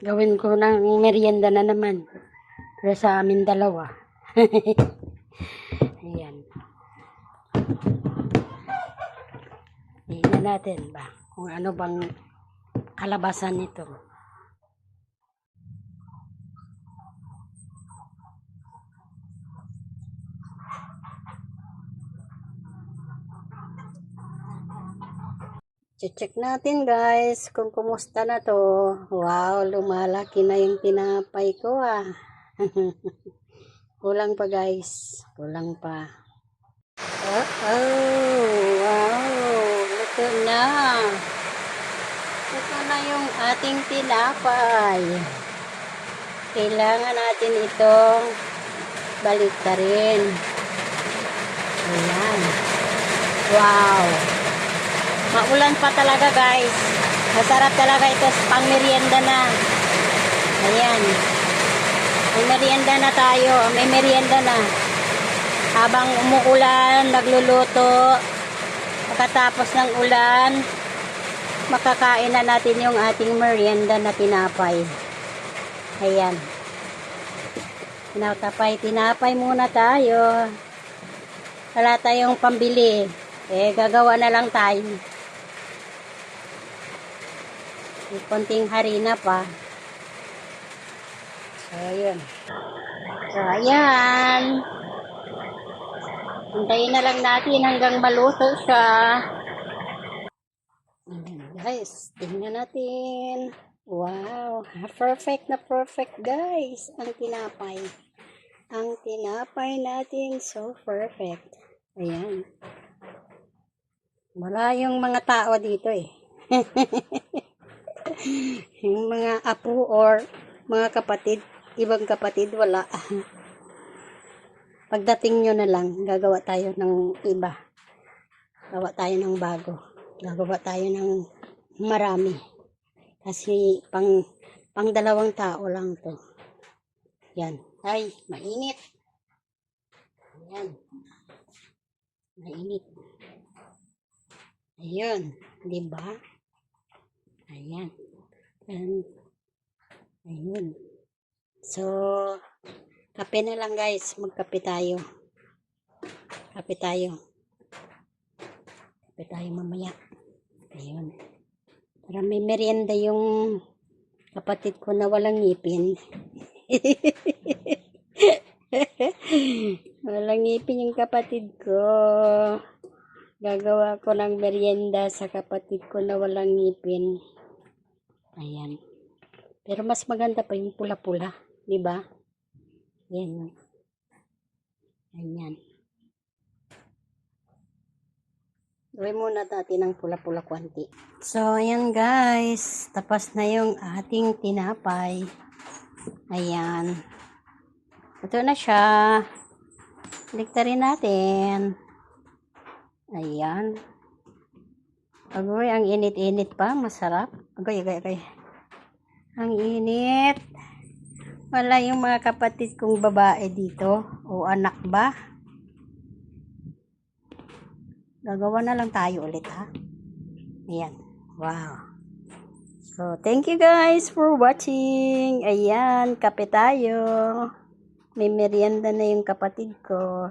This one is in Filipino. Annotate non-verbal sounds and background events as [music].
Gawin ko ng merienda na naman. Para sa amin dalawa. [laughs] Ayan. Tingnan natin ba kung ano bang kalabasan nito. Check natin guys kung kumusta na to. Wow, lumalaki na yung tinapay ko ah. [laughs] Kulang pa guys. Kulang pa. Oh, oh, wow. Luto na. Luto na yung ating tinapay. Kailangan natin itong baliktarin. Ayan. Wow. Maulan pa talaga guys. Masarap talaga ito pang merienda na. Ayan. May merienda na tayo. May merienda na. Habang umuulan, nagluluto. Pagkatapos ng ulan, makakain na natin yung ating merienda na tinapay. Ayan. Tinapay, tinapay muna tayo. Wala tayong pambili. Eh, gagawa na lang tayo. May konting harina pa. So, ayan. So, ayan. Hintayin na lang natin hanggang maluto siya. Guys, tingnan natin. Wow, perfect na perfect, guys. Ang tinapay. Ang tinapay natin, so perfect. Ayan. Wala yung mga tao dito eh. [laughs] [laughs] yung mga apo or mga kapatid, ibang kapatid, wala. Pagdating nyo na lang, gagawa tayo ng iba. Gawa tayo ng bago. Gagawa tayo ng marami. Kasi pang, pang dalawang tao lang to. Yan. Ay, mainit. Yan. Mainit. Ayun. Di ba? Ayan. Ayan. Ayun. So, kape na lang guys. Magkape tayo. Kape tayo. Kape tayo mamaya. Ayun. Para may merienda yung kapatid ko na walang ngipin. [laughs] walang ngipin yung kapatid ko. Gagawa ko ng merienda sa kapatid ko na walang ngipin. Ayan. Pero mas maganda pa yung pula-pula. Di ba? Yan. Ayan. Gawin muna natin ng pula-pula kwanti. So, ayan guys. Tapos na yung ating tinapay. Ayan. Ito na siya. Liktarin natin. Ayan. Agoy, ang init-init pa. Masarap. Agoy, agoy, agoy. Ang init. Wala yung mga kapatid kong babae dito. O anak ba? Gagawa na lang tayo ulit ha. Ayan. Wow. So, thank you guys for watching. Ayan, kape tayo. May merienda na yung kapatid ko.